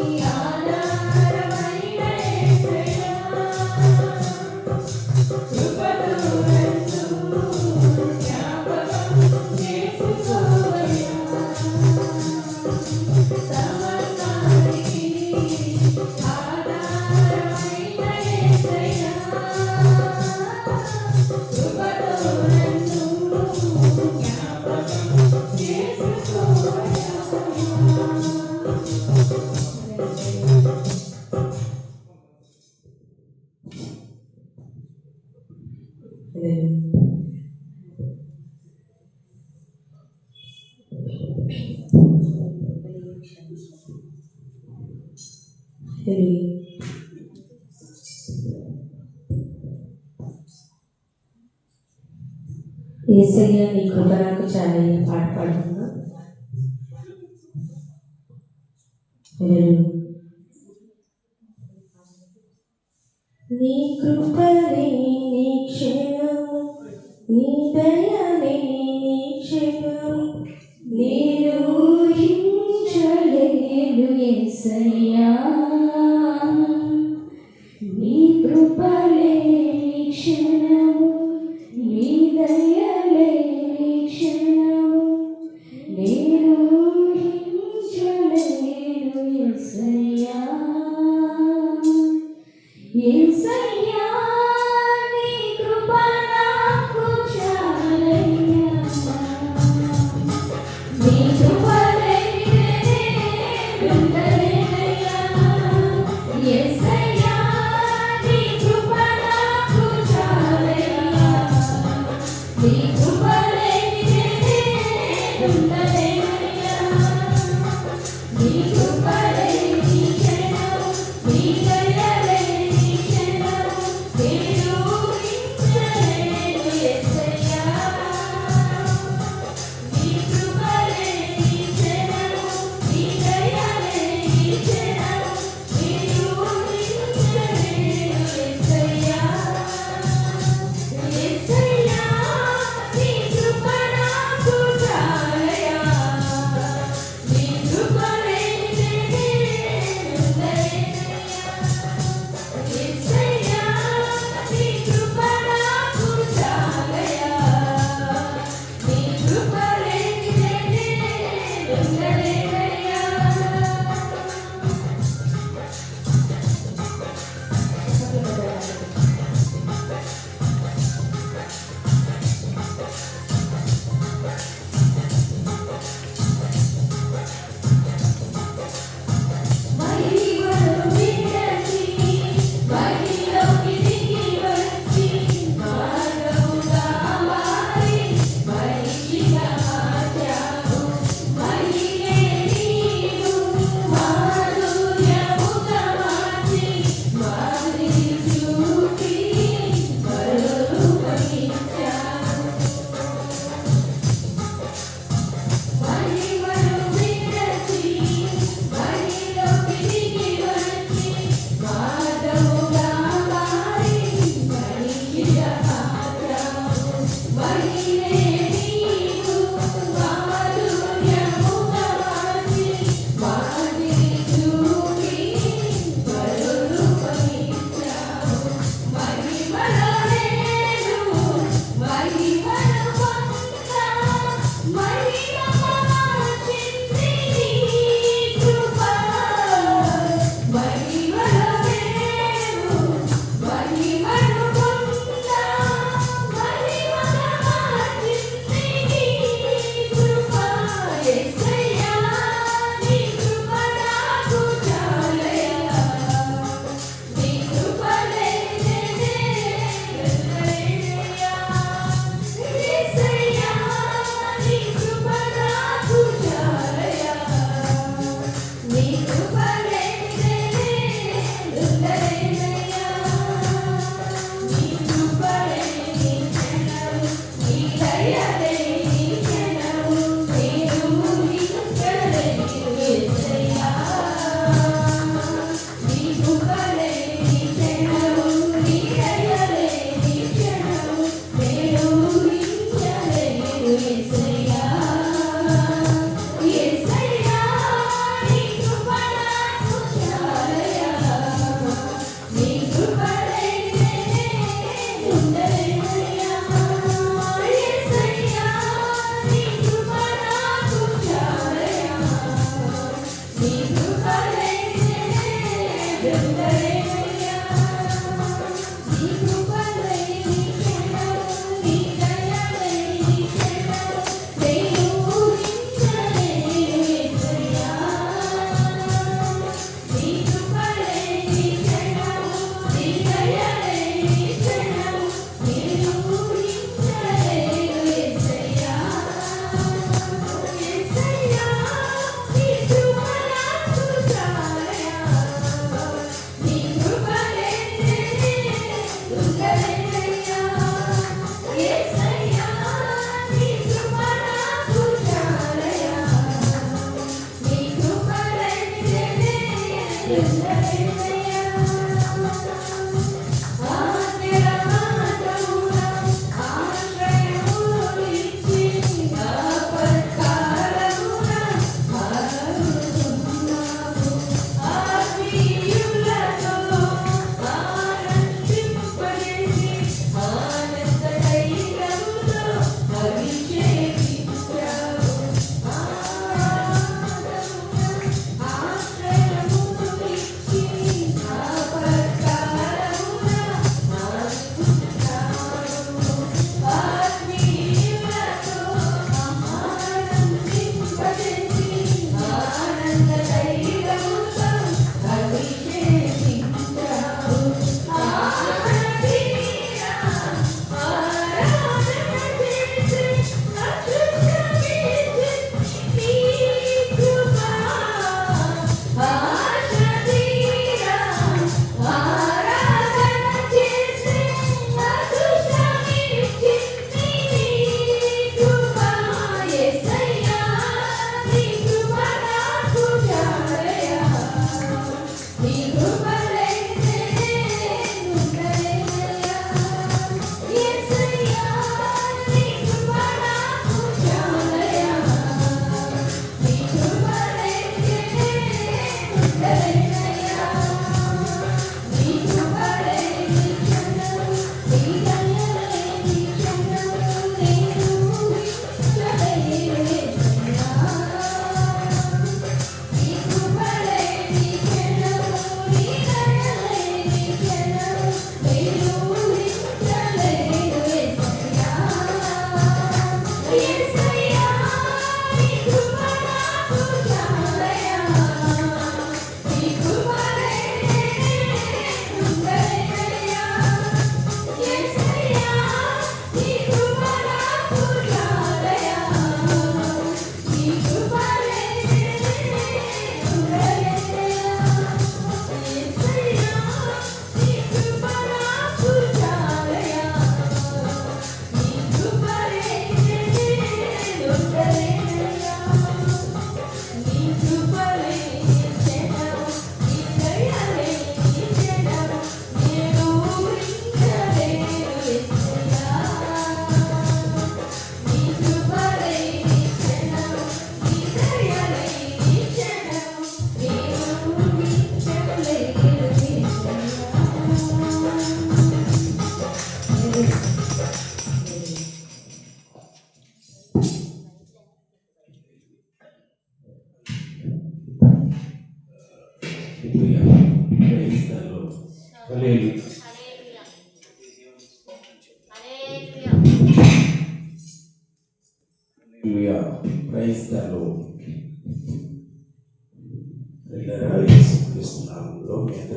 Christiana. Hallelujah. ఏసయ్య నీ కృపణకు చాలయ్య పాట పాడుతున్నా నీ కృపలే నీ క్షణం నీ దయలే నీ క్షణం నేను హింసలేను ఏసయ్యా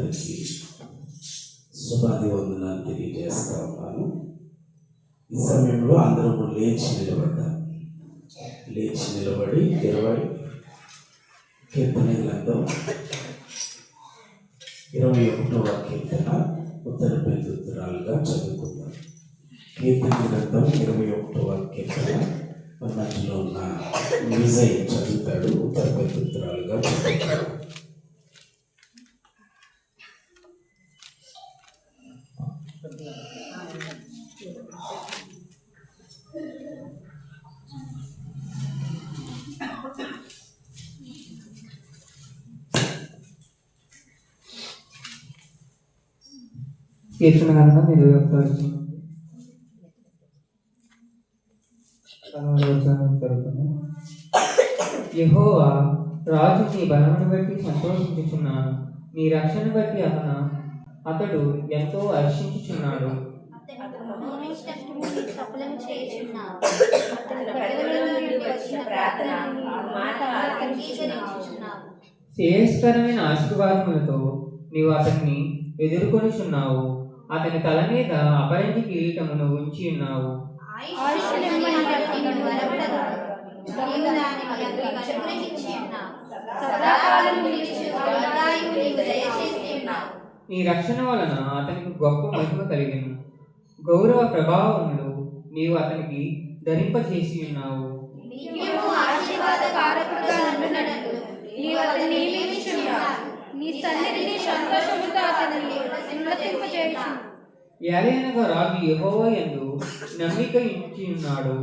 అందరికీ శుభాదివందనాలు తెలియజేస్తా ఉన్నాను. ఈ సమయంలో అందరూ లేచి నిలబడ్డారు లేచి నిలబడి ఇరవై కీర్తన గ్రంథం ఇరవై ఒకటవ కీర్తన ఉత్తర ప్రత్యుత్తరాలుగా చదువుకుందాం. కీర్తన గ్రంథం ఇరవై ఒకటవ కీర్తన మధ్యలో ఉన్న విజయ్ చదువుతాడు ఉత్తర ప్రత్యుత్తరాలుగా చదువుతాడు. కీర్తన గ్రంథం ఇరవై ఒకటో యెహోవా రాజు నీ బలమును బట్టి సంతోషించుచున్నాను నీ రక్షణ బట్టి అతను అతడు ఎంతో హర్షించుచున్నాడు. శ్రేయస్కరమైన ఆశీర్వాదములతో నీవు అతన్ని ఎదుర్కొనుచున్నావు. అతని తల మీద అపరంజి కిరీటమును ఉంచి ఉన్నావు. నీ రక్షణ వలన అతనికి గొప్ప మహిమ కలిగిన. గౌరవ ప్రభావములు నీవు అతనికి ధరింపచేసి ఉన్నావు. నీ సన్నిధిని సంతోషముతో అతన్ని ఉన్నతింపచేయుచు ఏలైనగా రాజు యెహోవా యందు నమ్మిక ఇచ్చి ఉన్నాడు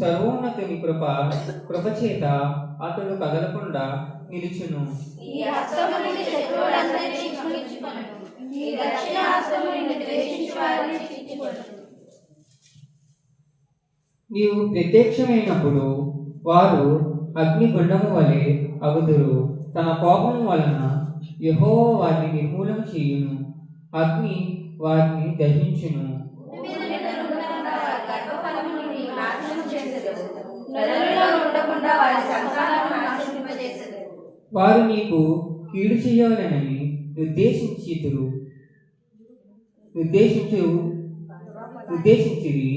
సర్వోన్నతుని కృప కృపచేత అతడు కదలకుండా నిలుచును. నీవు ప్రత్యక్షమైనప్పుడు వారు అగ్నిగుండము వలె అగుదురు. తన కోపం వలన యెహోవా వారిని నిర్మూలన చేయును. అగ్ని వారిని దహించును. వారు నీకు కీడు చేయాలనని నిర్దేశించితురు ఉద్దేశించు ఉద్దేశించిరి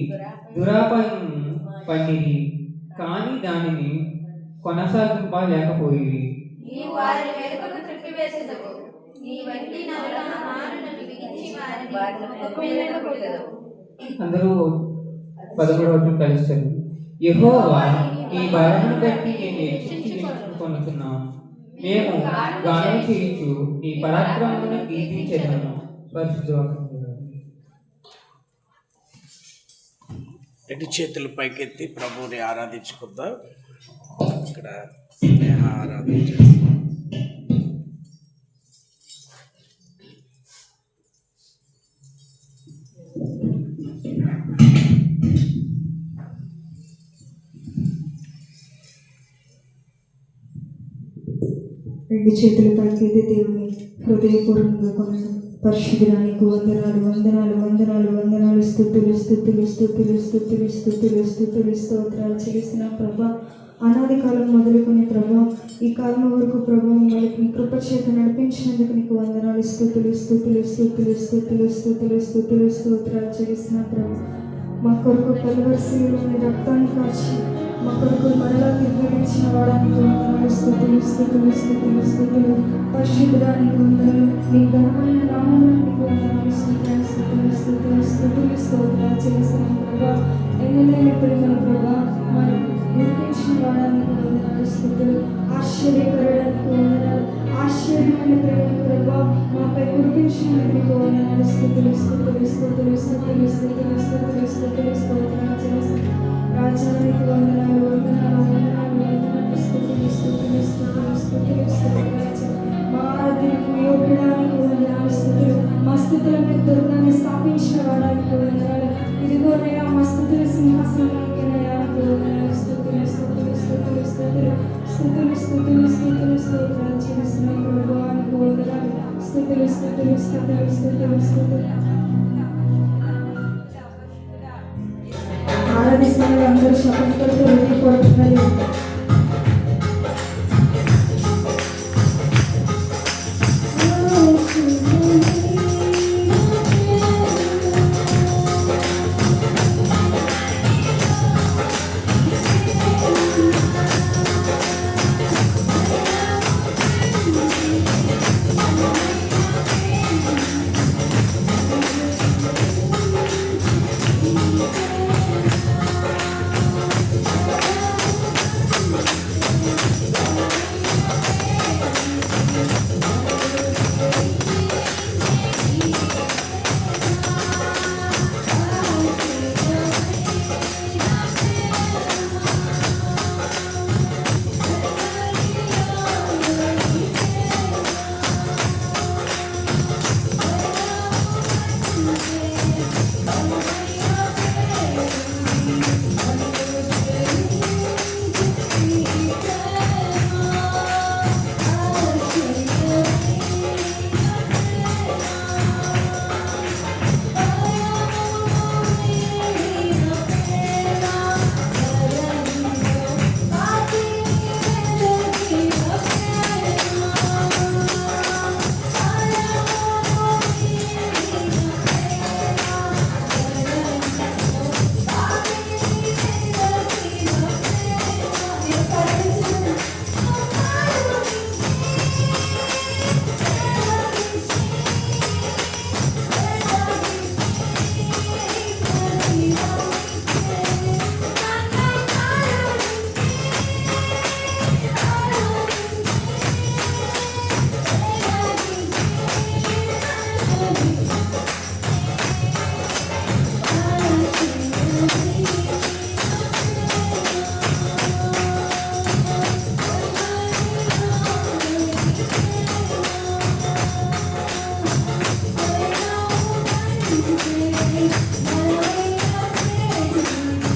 దురాపాయం పన్నిరి కానీ దానిని కొనసాగింపలేకపోయి వారి వెనుకకు త్రిప్పివేసేదవు అందరూ పదమూడవ కలుస్తారు యెహోవా ఈ బలమును బట్టి నేను మేము గానం చేయించు నీ పరాక్రమమును పరిశుద్ధ రెండు చేతులు పైకెత్తి ప్రభువుని ఆరాధించుకుందాం. ఇక్కడ స్నేహ ఆరాధన చేస్తాం. రెండు చేతులు పైకెత్తి దేవుని హృదయపూర్వకంగా కొనడం పరిశుద్ధరానికి వందనాలు వందనాలు వందనాలు వందనాలు స్థుతులు స్థుతులు స్థుతులు స్థుతులు స్థుతులు స్థుతులు స్తోత్రాలు చేసిన ప్రభా అనాది కాలం మొదలుకొని ప్రభా ఈ కాలం వరకు ప్రభా మిమ్మల్ని కృప చేత నడిపించినందుకు నీకు వందనాలు స్థుతులు స్థుతులు స్థుతులు స్థుతులు స్థుతులు స్థుతులు స్తోత్రాలు చేసిన ప్రభా మా కొరకు కలువరిశీలోని రక్తాన్ని కాచి కొరకు మరలా తిరిగి ఇచ్చిన వాడానికి వందనాలు స్థుతులు స్థుతులు స్థుతులు స్థుతులు పరిశుద్ధడానికి వందనాలు నీ ఘనమైన నామానికి వందనాలు స్థుతులు స్థుతులు స్థుతులు స్థుతులు స్తోత్రాలు చేసిన ప్రభా ఎన్నెలేని ప్రేమల ప్రభా మరి నిర్మించిన వాడానికి వందనాలు స్థుతులు ఆశ్చర్యకరడానికి వందనాలు ఆశ్చర్యమైన ప్రేమ ప్రభా మాపై కురిపించినందుకు వందనాలు స్థుతులు స్థుతులు స్థుతులు స్థుతులు స్థుతులు స్థుతులు స్థుతులు స్థుతుల మీద దుర్గాన్ని స్థాపించినవాడానికి వందనాలు ఇదిగోనయ్యా మా స్థుతుల సింహాసనానికి నయానికి వందనాలు స్థుతులు స్థుతులు స్థుతులు స్థుతులు స్థుతులు స్థుతులు స్థుతులు స్తోత్రాలు చేసిన ప్రభువానికి వందనాలు స్థుతులు స్థుతులు స్థుతులు స్థుతులు స్థుతులు ఆరాధిస్తున్న అందరూ శపథ కొడుతూ వెళ్ళి కొడుతున్నారు